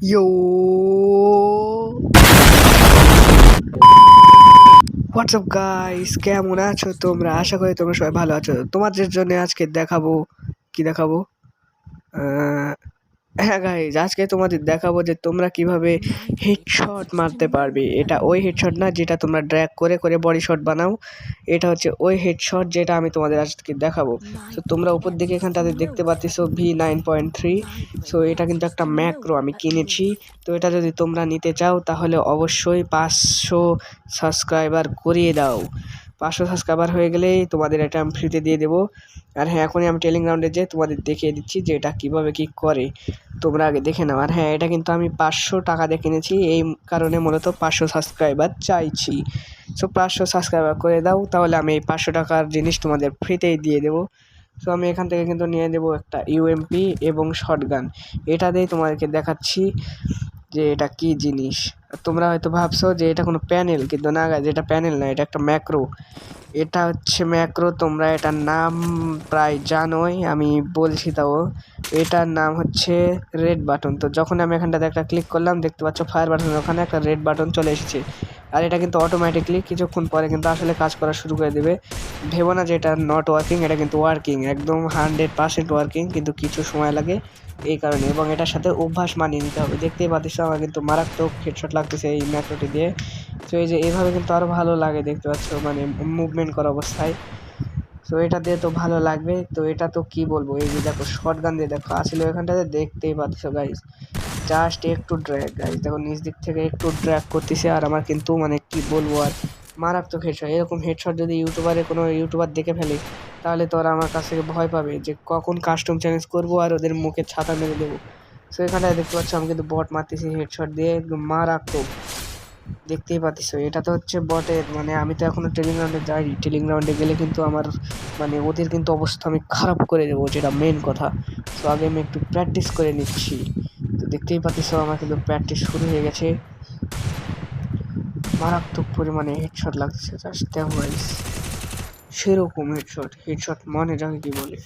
Yo! WhatsApp guys কেমন আছো তোমরা? আশা করি তোমরা সবাই ভালো আছো। তোমাদের জন্য আজকে দেখাবো, কি দেখাবো? হ্যাঁ গাইজ আজকে তোমাদের দেখাবো যে তোমরা কীভাবে হেডশট মারতে পারবে। এটা ওই হেডশট না, যেটা তোমরা ড্র্যাগ করে করে বডি শট বানাও। এটা হচ্ছে ওই হেডশট যেটা আমি তোমাদের আজকে দেখাবো। তো তোমরা উপর দিকে এখানটাতে দেখতে পাচ্ছ V nine point three so এটা কিন্তু একটা ম্যাক্রো আমি কিনেছি। তো এটা যদি তোমরা নিতে চাও, তাহলে অবশ্যই পাঁচশো সাবস্ক্রাইবার করিয়ে দাও। পাঁচশো সাবস্ক্রাইবার হয়ে গেলেই তোমাদের এটা আমি ফ্রিতে দিয়ে দেবো। আর হ্যাঁ এখনই আমি টেলিগ্রাউন্ডে যে তোমাদের দেখিয়ে দিচ্ছি যে এটা কীভাবে কী করে, তোমরা আগে দেখে নাও। আর হ্যাঁ এটা কিন্তু আমি পাঁচশো টাকা দিয়ে কিনেছি, এই কারণে মূলত পাঁচশো সাবস্ক্রাইবার চাইছি। সো পাঁচশো সাবস্ক্রাইবার করে দাও, তাহলে আমি এই পাঁচশো টাকার জিনিস তোমাদের ফ্রিতেই দিয়ে দেবো। সো আমি এখান থেকে কিন্তু নিয়ে দেবো একটা ইউএমপি এবং শটগান এটা দিয়েই তোমাদেরকে দেখাচ্ছি। যে এটা কি জিনিস? তোমরা হয়তো ভাবছ যে এটা কোনো প্যানেল, কিন্তু না গাইজ এটা প্যানেল না, এটা একটা ম্যাক্রো। এটা হচ্ছে ম্যাক্রো, তোমরা এটার নাম প্রায় জানোই, আমি বলছি তাও। এটার নাম হচ্ছে রেড বাটন তো যখন আমি এখানটাতে একটা ক্লিক করলাম, দেখতে পাচ্ছ ফায়ার বাটন ওখানে একটা রেড বাটন চলে এসেছে। আর এটা কিন্তু অটোমেটিকলি কিছুক্ষণ পরে কিন্তু আসলে কাজ করা শুরু করে দেবে। ভেবো না যে এটা নট ওয়ার্কিং এটা কিন্তু ওয়ার্কিং একদম হান্ড্রেড পার্সেন্ট ওয়ার্কিং কিন্তু কিছু সময় লাগে এই কারণে। এবং এটার সাথে অভ্যাস মানিয়ে নিতে হবে। দেখতেই পাচ্ছ আমার কিন্তু মারাত্মক হেডশট লাগতেছে এই ম্যাক্রোটি দিয়ে। তো এই যে এইভাবে কিন্তু আরও ভালো লাগে দেখতে পাচ্ছ মানে মুভমেন্ট করা অবস্থায়। তো এটা দিয়ে তো ভালো লাগবে। তো এটা তো কি বলব? এই যে দেখো শর্ট গান দিয়ে দেখো, আসলে ওখানটাতে দেখতেই পাচ্ছ গাইজ জাস্ট একটু ড্র্যাগ গাইজ দেখো নিচ দিক থেকে একটু ড্র্যাগ করতেছে, আর আমার কিন্তু মানে কি বলব আর, মারাত্মক হেডশট এরকম হেডশট যদি ইউটিউবারে কোনো ইউটিউবার দেখে ফেলে, তাহলে তো ওরা আমার কাছ থেকে ভয় পাবে যে কখন কাস্টম চ্যালেঞ্জ করব আর ওদের মুখে ছাতা মেরে দেবো। সো এখানটায় দেখতে পাচ্ছ, আমি কিন্তু বট মারতেছি হেডশট দিয়ে, একদম মারাত্মক। দেখতেই পাচ্ছ, এটা তো হচ্ছে বটের মানে আমি তো এখনও ট্রেনিং গ্রাউন্ডে যাইনি। ট্রেনিং গ্রাউন্ডে গেলে কিন্তু আমার মানে ওদের কিন্তু অবস্থা আমি খারাপ করে দেবো, যেটা মেন কথা। তো আগে আমি একটু প্র্যাকটিস করে নিচ্ছি। দেখতেই পাচ্ছ, আমার কিন্তু প্র্যাকটিস শুরু হয়ে গেছে মারাত্মক পরিমাণে হেডশট লাগছে জাস্ট guys। সেরকম হেডশট হেডশট মানে যাকে কি বলে